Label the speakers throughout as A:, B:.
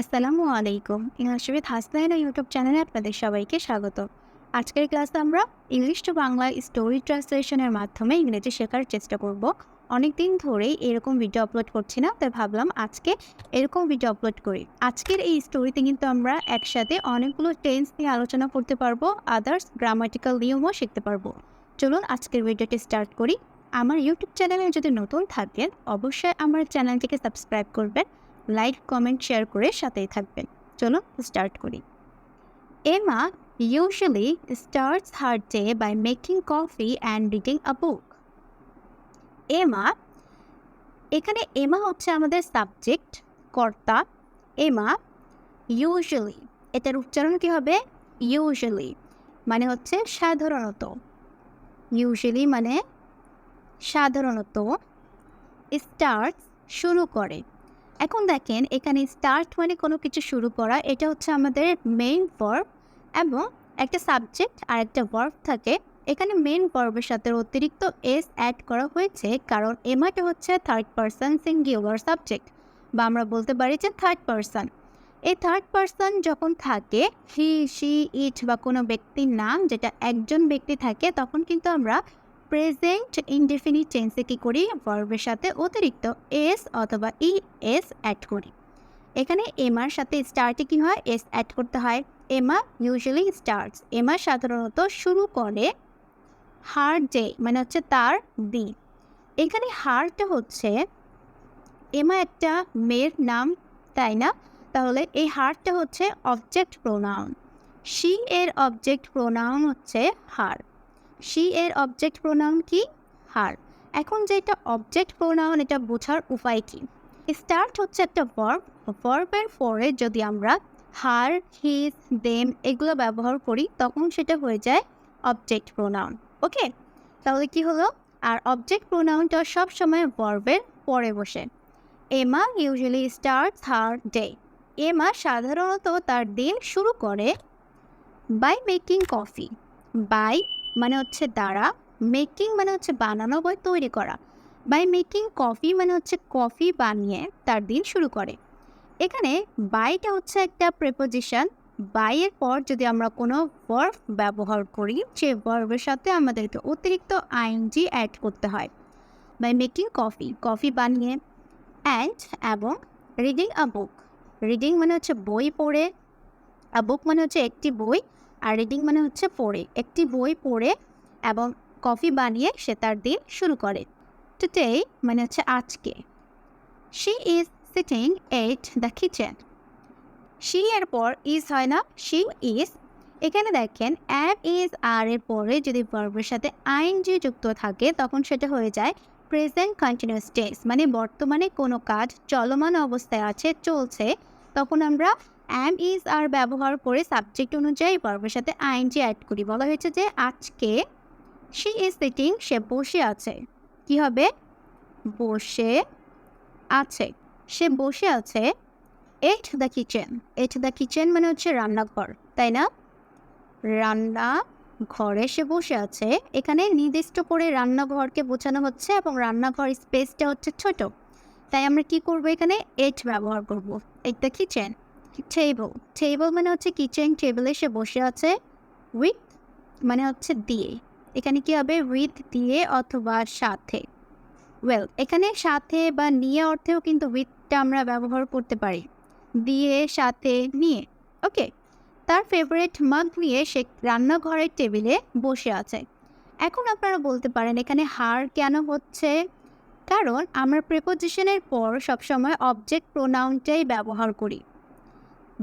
A: আসসালামু আলাইকুম। English with Hasnaina YouTube চ্যানেলে আপনাদের সবাইকে স্বাগত। আজকের ক্লাসে আমরা ইংলিশ টু বাংলা স্টোরি ট্রান্সলেশনের মাধ্যমে ইংরেজি শেখার চেষ্টা করব। অনেক দিন ধরেই এরকম ভিডিও আপলোড করছি না, তাই ভাবলাম আজকে এরকম ভিডিও আপলোড করি। আজকের এই স্টোরিতে কিন্তু আমরা একসাথে অনেকগুলো টেন্স নিয়ে আলোচনা করতে পারব, আদার্স গ্রামাটিক্যাল নিয়মও শিখতে পারব। চলুন আজকের ভিডিওটি স্টার্ট করি। আমার ইউটিউব চ্যানেলে যদি নতুন থাকেন, অবশ্যই আমার চ্যানেলটিকে সাবস্ক্রাইব করবেন। লাইক, কমেন্ট, শেয়ার করে সাথেই থাকবেন। চলো স্টার্ট করি। Emma usually starts her day by making coffee and reading a book. Emma, এখানে এমা হচ্ছে আমাদের সাবজেক্ট, কর্তা। এমা, ইউজুয়ালি, এটার উচ্চারণ কী হবে? ইউজুয়ালি মানে হচ্ছে সাধারণত। ইউজুয়ালি মানে সাধারণত। স্টার্টস শুরু করে। এখন দেখেন, এখানে স্টার্ট মানে কোনো কিছু শুরু করা, এটা হচ্ছে আমাদের মেইন ভার্ব এবং একটা সাবজেক্ট আর একটা ভার্ব থাকে। এখানে মেইন ভার্বের সাথে অতিরিক্ত এস অ্যাড করা হয়েছে কারণ এমাটা হচ্ছে থার্ড পারসন সিঙ্গুলার সাবজেক্ট বা আমরা বলতে পারি যে থার্ড পারসন এই থার্ড পারসন যখন থাকে হি সি ইট বা কোনো ব্যক্তির নাম যেটা একজন ব্যক্তি থাকে, তখন কিন্তু আমরা প্রেজেন্ট ইনডেফিনিট টেন্সে কী করি? ভার্বের সাথে অতিরিক্ত এস অথবা ই এস অ্যাড করি। এখানে এমার সাথে স্টার্টে কী হয়? এস অ্যাড করতে হয়। এমা ইউজুয়ালি স্টার্টস এমা সাধারণত শুরু করে হার ডে মানে হচ্ছে তার দিন। এখানে হারটা হচ্ছে এমা একটা মেয়ের নাম, তাই না? তাহলে এই হারটা হচ্ছে অবজেক্ট প্রোনাউন শি এর অবজেক্ট প্রোনাউন হচ্ছে হার শি এর অবজেক্ট প্রোনাউন কি? হার এখন যেটা অবজেক্ট প্রোনাউন এটা বোঝার উপায় কি? স্টার্ট হচ্ছে একটা ভার্ব ভার্বের পরে যদি আমরা হার হিজ দেম এগুলো ব্যবহার করি, তখন সেটা হয়ে যায় অবজেক্ট প্রোনাউন ওকে তাহলে কি হলো? আর অবজেক্ট প্রোনাউনটা সবসময় ভার্বের পরে বসে। Emma usually start her day Emma সাধারণত তার দিন শুরু করে বাই মেকিং কফি বাই মানে হচ্ছে দ্বারা মেকিং মানে হচ্ছে বানানো বা তৈরি করা বাই মেকিং কফি মানে হচ্ছে কফি বানিয়ে তার দিন শুরু করে। এখানে বাইটা হচ্ছে একটা প্রেপোজিশন বাইয়ের পর যদি আমরা কোনো ভার্ব ব্যবহার করি সে ভার্বের সাথে আমাদেরকে অতিরিক্ত আইনজি অ্যাড করতে হয় বাই মেকিং কফি কফি বানিয়ে অ্যান্ড এবং রিডিং আ বুক রিডিং মানে হচ্ছে বই পড়ে আ বুক মানে হচ্ছে একটি বই আর রিডিং মানে হচ্ছে পড়ে। একটি বই পড়ে এবং কফি বানিয়ে সে তার দিন শুরু করে। টুডে মানে হচ্ছে আজকে। She is sitting at the kitchen she এর পর ইজ হয় না শি ইজ এখানে দেখেন অ্যাম ইজ আর এর পরে যদি ভার্বের সাথে আইনজি যুক্ত থাকে, তখন সেটা হয়ে যায় প্রেজেন্ট কন্টিনিউস টেন্স মানে বর্তমানে কোনো কাজ চলমান অবস্থায় আছে, চলছে, তখন আমরা অ্যাম ইজ আর ব্যবহার করে সাবজেক্ট অনুযায়ী ভার্বের সাথে আইনজি অ্যাড করি। বলা হয়েছে যে আজকে শি ইজ সিটিং সে বসে আছে। কি হবে? বসে আছে। সে বসে আছে at the kitchen at the kitchen মানে হচ্ছে রান্নাঘর, তাই না? রান্না ঘরে সে বসে আছে। এখানে নির্দিষ্ট করে রান্নাঘরকে বোঝানো হচ্ছে এবং রান্নাঘর স্পেসটা হচ্ছে ছোট। তাই আমরা কি করব এখানে এট ব্যবহার করব। At the kitchen table table মানে হচ্ছে কিচেন টেবিলে সে বসে আছে উইথ মানে হচ্ছে দিয়ে। এখানে কি হবে? উইথ দিয়ে অথবা সাথে। ওয়েল এখানে সাথে বা নিয়ে অর্থেও কিন্তু উইথটা আমরা ব্যবহার করতে পারি। দিয়ে, সাথে, নিয়ে। ওকে তার ফেভারিট মাগ নিয়ে সে রান্নাঘরের টেবিলে বসে আছে। এখন আপনারা বলতে পারেন এখানে হার কেন হচ্ছে? কারণ আমরা প্রেপোজিশনের পর সবসময় অবজেক্ট প্রোনাউনটাই ব্যবহার করি।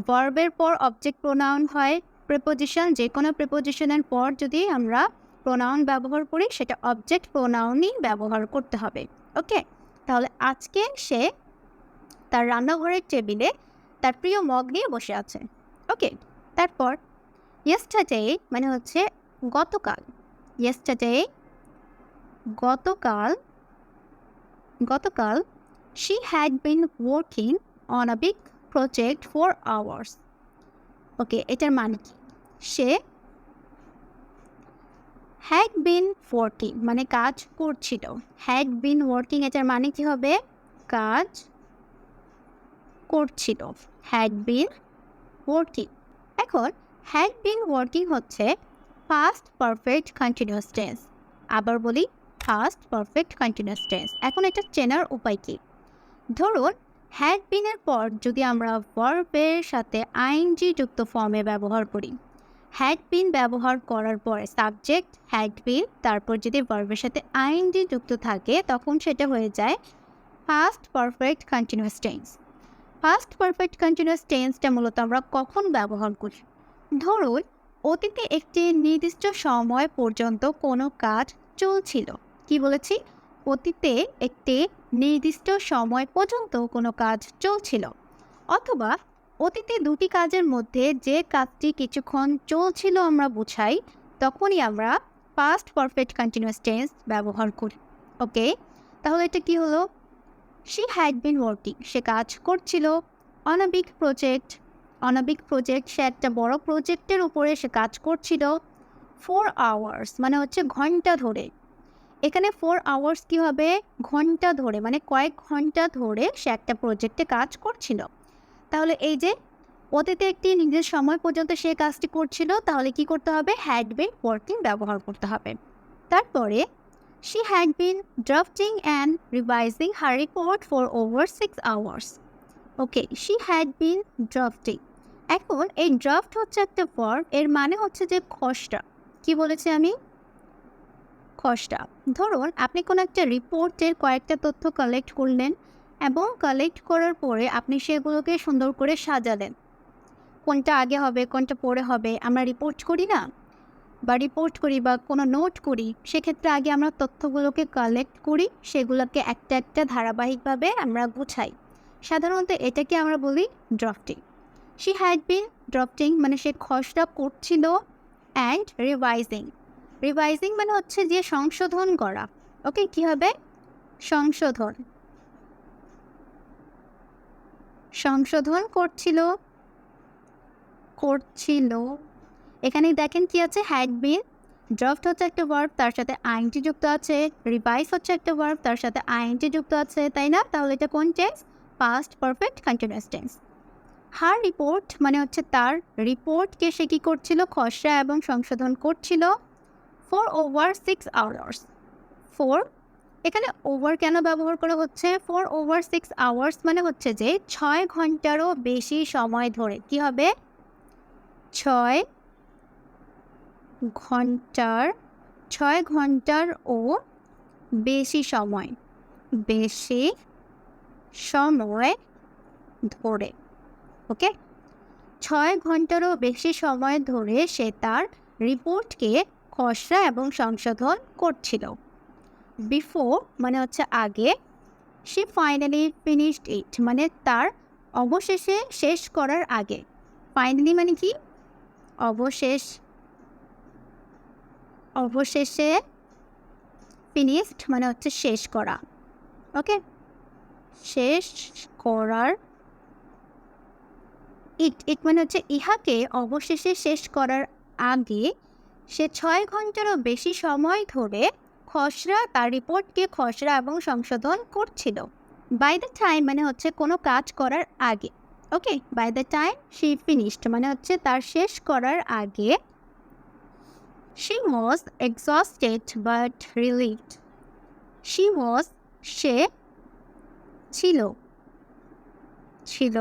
A: ভার্বের পর অবজেক্ট প্রোনাউন হয় প্রেপোজিশন যে কোনো প্রেপোজিশনের পর যদি আমরা প্রোনাউন ব্যবহার করি, সেটা অবজেক্ট প্রোনাউনই ব্যবহার করতে হবে ওকে তাহলে আজকে সে তার রান্নাঘরের টেবিলে তার প্রিয় মগ নিয়ে বসে আছে ওকে তারপর ইয়েস্টারডে মানে হচ্ছে গতকাল ইয়েস্টারডে গতকাল গতকাল she had been working on a big project for hours okay এটার মানে কি? সে হ্যাড বিন ওয়ার্কিং মানে কাজ করছিল। হ্যাড বিন ওয়ার্কিং এটার মানে কি হবে? কাজ করছিল। হ্যাড বিন ওয়ার্কিং এখন হ্যাড বিন ওয়ার্কিং হচ্ছে ফাস্ট পারফেক্ট কন্টিনিউয়াস টেন্স আবার বলি ফাস্ট পারফেক্ট কন্টিনিউয়াস টেন্স এখন এটা চেনার উপায় কী? ধরুন হ্যাড বিনের পর যদি আমরা ভার্বের সাথে আইনজি যুক্ত ফর্মে ব্যবহার করি হ্যাড বিন ব্যবহার করার পর সাবজেক্ট হ্যাড বিন, তারপর যদি ভার্বের সাথে আইনজি যুক্ত থাকে, তখন সেটা হয়ে যায় past perfect continuous tense past perfect continuous টেন্সটা মূলত আমরা কখন ব্যবহার করি? ধরুন, অতীতে একটি নির্দিষ্ট সময় পর্যন্ত কোনো কাজ চলছিল। কি বলেছি? অতীতে একটি নির্দিষ্ট সময় পর্যন্ত কোনো কাজ চলছিল, অথবা অতীতে দুটি কাজের মধ্যে যে কাজটি কিছুক্ষণ চলছিল আমরা বোঝাই, তখনই আমরা পাস্ট পারফেক্ট কন্টিনিউয়াস টেন্স ব্যবহার করি। ওকে? তাহলে এটা কি হলো? শি হ্যাড বিন ওয়ার্কিং সে কাজ করছিল। অন প্রজেক্ট অন প্রজেক্ট সে একটা বড় প্রজেক্টের উপরে সে কাজ করছিল। ফোর আওয়ার্স মানে হচ্ছে ঘণ্টা ধরে। এখানে ফোর আওয়ার্স কী হবে? ঘণ্টা ধরে মানে কয়েক ঘণ্টা ধরে সে একটা প্রজেক্টে কাজ করছিল। তাহলে এই যে, অতীতে একটি নিজের সময় পর্যন্ত সে কাজটি করছিল, তাহলে কি করতে হবে? হ্যাড বিন ওয়ার্কিং ব্যবহার করতে হবে। তারপরে she had been drafting and revising her report for over six hours okay she had been drafting এখন এই ড্রাফট হচ্ছে একটা ওয়ার্ড এর মানে হচ্ছে যে খসড়া। কি বলেছি আমি? খসড়া। ধরুন, আপনি কোনো একটা রিপোর্টের কয়েকটা তথ্য কালেক্ট করলেন এবং কালেক্ট করার পরে আপনি সেগুলোকে সুন্দর করে সাজালেন। কোনটা আগে হবে, কোনটা পরে হবে, আমরা রিপোর্ট করি না? বা রিপোর্ট করি বা কোনো নোট করি, সেক্ষেত্রে আগে আমরা তথ্যগুলোকে কালেক্ট করি, সেগুলোকে একটা একটা ধারাবাহিকভাবে আমরা গুছাই। সাধারণত এটাকে আমরা বলি drafting she had been drafting মানে সে খসড়া করছিল অ্যান্ড রিভাইজিং রিভাইজিং মানে হচ্ছে যে সংশোধন করা। ওকে কি হবে? সংশোধন। সংশোধন করছিল করছিল। এখানে দেখেন কি আছে? হ্যাড বিন ড্রাফট হচ্ছে একটা ওয়ার্ড তার সাথে আইনটি যুক্ত আছে। রিভাইজ হচ্ছে একটা ওয়ার্ড তার সাথে আইনটি যুক্ত আছে, তাই না? তাহলে এটা কোন tense past perfect continuous tense her report মানে হচ্ছে তার রিপোর্টকে সে কী করছিল? খসড়া এবং সংশোধন করছিল। For over six hours for এখানে ওভার কেন ব্যবহার করা হচ্ছে? ফর ওভার সিক্স আওয়ার্স মানে হচ্ছে যে ছয় ঘন্টারও বেশি সময় ধরে কি হবে? ছয় ঘণ্টার ছয় ঘণ্টার ও বেশি সময় বেশি সময় ধরে ওকে ছয় ঘন্টারও বেশি সময় ধরে সে তার রিপোর্টকে খসড়া এবং সংশোধন করছিল। বিফোর মানে হচ্ছে আগে। সে ফাইনালি ফিনিশড ইট মানে তার অবশেষে শেষ করার আগে। ফাইনালি মানে কি? অবশেষ, অবশেষে ফিনিশড মানে হচ্ছে শেষ করা। ওকে শেষ করার ইট ইট মানে হচ্ছে ইহাকে অবশেষে শেষ করার আগে সে ছয় ঘন্টারও বেশি সময় ধরে খসড়া, তার রিপোর্টকে খসড়া এবং সংশোধন করছিল। বাই দ্য টাইম মানে হচ্ছে কোনো কাজ করার আগে। Okay by the time she finished মানে হচ্ছে তার শেষ করার আগে she was exhausted but relieved she was সে ছিল ছিল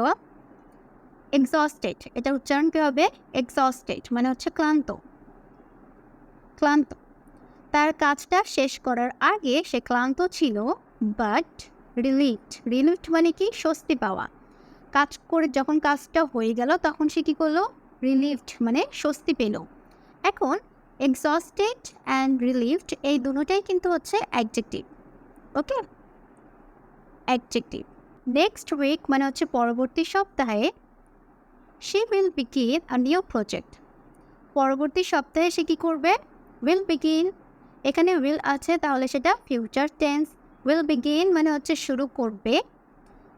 A: এক্সস্টেড এটা উচ্চারণ কী হবে? এক্সস্টেড মানে হচ্ছে ক্লান্ত। ক্লান্ত। তার কাজটা শেষ করার আগে সে ক্লান্ত ছিল বাট রিলিভড রিলিভড মানে কি? স্বস্তি পাওয়া। কাজ করে যখন কাজটা হয়ে গেল, তখন সে কী করল? রিলিফড মানে স্বস্তি পেল। এখন এক্সস্টেড অ্যান্ড রিলিভড এই দুটোটাই কিন্তু হচ্ছে adjective okay adjective next week মানে হচ্ছে পরবর্তী সপ্তাহে she will begin a new project পরবর্তী সপ্তাহে সে কী করবে? উইল বিগিন এখানে উইল আছে, তাহলে সেটা ফিউচার টেন্স উইল বিগিন মানে হচ্ছে শুরু করবে।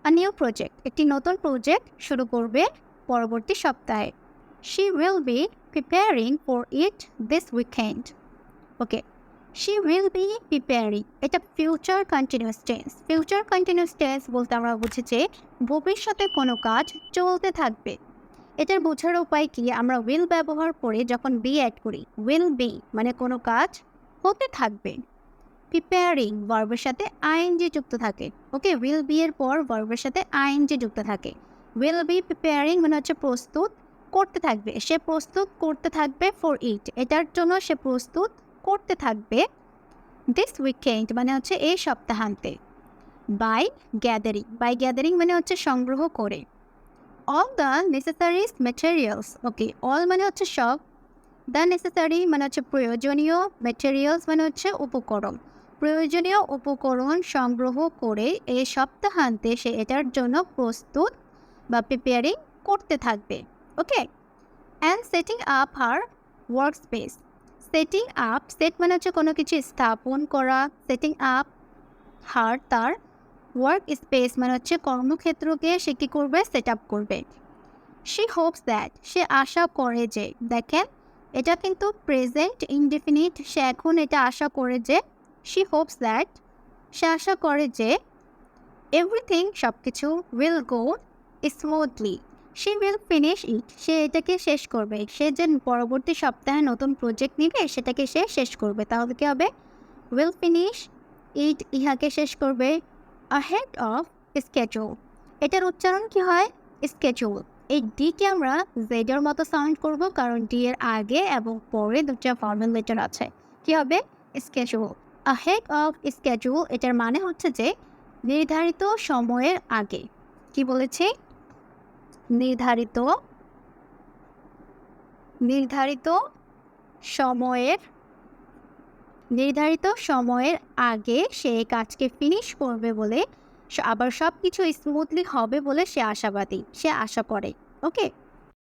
A: আ নিউ প্রজেক্ট একটি নতুন প্রজেক্ট শুরু করবে পরবর্তী সপ্তাহে। She will be preparing for it this weekend okay she will be preparing এটা future continuous tense future continuous tense বলতে আমরা বুঝি যে ভবিষ্যতে কোনো কাজ চলতে থাকবে। এটার বোঝার উপায় কি? আমরা উইল ব্যবহার করে যখন বি অ্যাড করি উইল বি মানে কোনো কাজ হতে থাকবে। প্রিপেয়ারিং ভার্বের সাথে আইন আইএনজি যুক্ত থাকে। ওকে উইল বি এর পর ভার্বের সাথে আইন আইএনজি যুক্ত থাকে। উইল বি প্রিপেয়ারিং মানে হচ্ছে প্রস্তুত করতে থাকবে। সে প্রস্তুত করতে থাকবে ফর ইট এটার জন্য সে প্রস্তুত করতে থাকবে দিস উইকেন্ড মানে হচ্ছে এই সপ্তাহান্তে। বাই গ্যাদারিং বাই গ্যাদারিং মানে হচ্ছে সংগ্রহ করে। All the necessaries materials okay all মানে হচ্ছে সব। দ্য নেসেসারি মানে হচ্ছে প্রয়োজনীয় ম্যাটেরিয়ালস মানে হচ্ছে উপকরণ। প্রয়োজনীয় উপকরণ সংগ্রহ করে এই সপ্তাহান্তে সে এটার জন্য প্রস্তুত বা প্রিপেয়ারিং করতে থাকবে। Okay and setting up her work space setting up set মানে হচ্ছে কোনো কিছু স্থাপন করা সেটিং আপ হার তার ওয়ার্ক স্পেস মানে হচ্ছে কর্মক্ষেত্রকে সে কী করবে? সেট আপ করবে। শি হোপস দ্যাট সে আশা করে যে, দেখেন, এটা কিন্তু প্রেজেন্ট ইনডেফিনিট সে এখন এটা আশা করে যে শি হোপস দ্যাট সে আশা করে যে এভরিথিং সব কিছু উইল গো স্মুথলি সে উইল ফিনিশ ইট সে এটাকে শেষ করবে। সে যে পরবর্তী সপ্তাহে নতুন প্রজেক্ট নিবে, সেটাকে সে শেষ করবে। তাহলে কী হবে? উইল ফিনিশ ইট ইহাকে শেষ করবে। আহেড অফ স্কেচুল এটার উচ্চারণ কি হয়? স্কেচুল এই ডিকে আমরা জেডের মতো সাউন্ড করব, কারণ ডি এর আগে এবং পরে দুটা ফর্মাল লেটার আছে। কি হবে? স্কেচুল আহেড অফ স্কেচুল এটার মানে হচ্ছে যে নির্ধারিত সময়ের আগে। কি বলেছি? নির্ধারিত নির্ধারিত সময়ের নির্ধারিত সময়ের আগে সে কাজকে ফিনিশ করবে বলে আবার সব কিছু স্মুথলি হবে বলে সে আশাবাদী, সে আশা করে ওকে